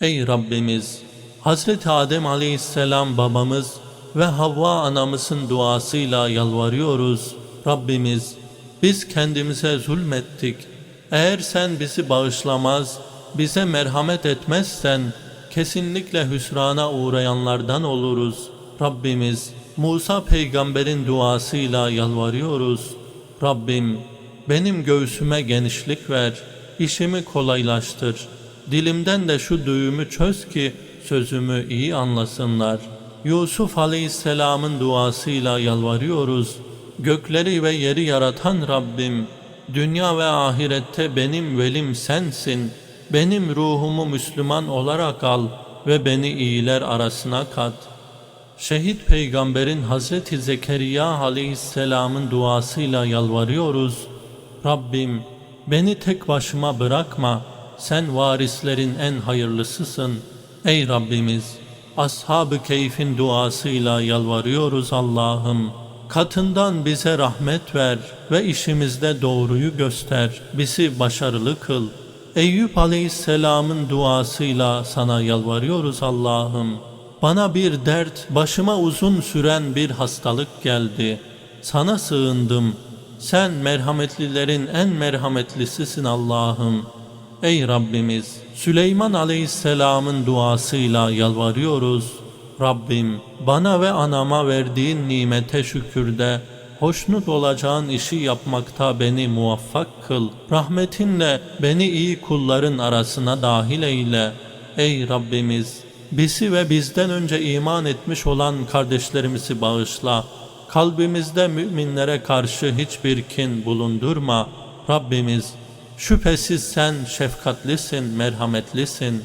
Ey Rabbimiz! Hazreti Adem aleyhisselam babamız ve Havva anamızın duasıyla yalvarıyoruz. Rabbimiz biz kendimize zulmettik. Eğer sen bizi bağışlamaz, bize merhamet etmezsen kesinlikle hüsrana uğrayanlardan oluruz. Rabbimiz Musa peygamberin duasıyla yalvarıyoruz. Rabbim benim göğsüme genişlik ver, işimi kolaylaştır. Dilimden de şu düğümü çöz ki sözümü iyi anlasınlar. Yusuf Aleyhisselam'ın duasıyla yalvarıyoruz. Gökleri ve yeri yaratan Rabbim, dünya ve ahirette benim velim sensin. Benim ruhumu Müslüman olarak al ve beni iyiler arasına kat. Şehit peygamberin Hazreti Zekeriya aleyhisselamın duasıyla yalvarıyoruz. Rabbim beni tek başıma bırakma. Sen varislerin en hayırlısısın. Ey Rabbimiz Ashab-ı Keyf'in duasıyla yalvarıyoruz Allah'ım. Katından bize rahmet ver ve işimizde doğruyu göster. Bizi başarılı kıl. Eyüp Aleyhisselam'ın duasıyla sana yalvarıyoruz Allah'ım. Bana bir dert, başıma uzun süren bir hastalık geldi. Sana sığındım. Sen merhametlilerin en merhametlisisin Allah'ım. Ey Rabbimiz, Süleyman Aleyhisselam'ın duasıyla yalvarıyoruz. Rabbim, bana ve anama verdiğin nimete şükürde, hoşnut olacağın işi yapmakta beni muvaffak kıl. Rahmetinle beni iyi kulların arasına dahil eyle. Ey Rabbimiz, bizi ve bizden önce iman etmiş olan kardeşlerimizi bağışla. Kalbimizde müminlere karşı hiçbir kin bulundurma. Rabbimiz, şüphesiz sen şefkatlisin, merhametlisin.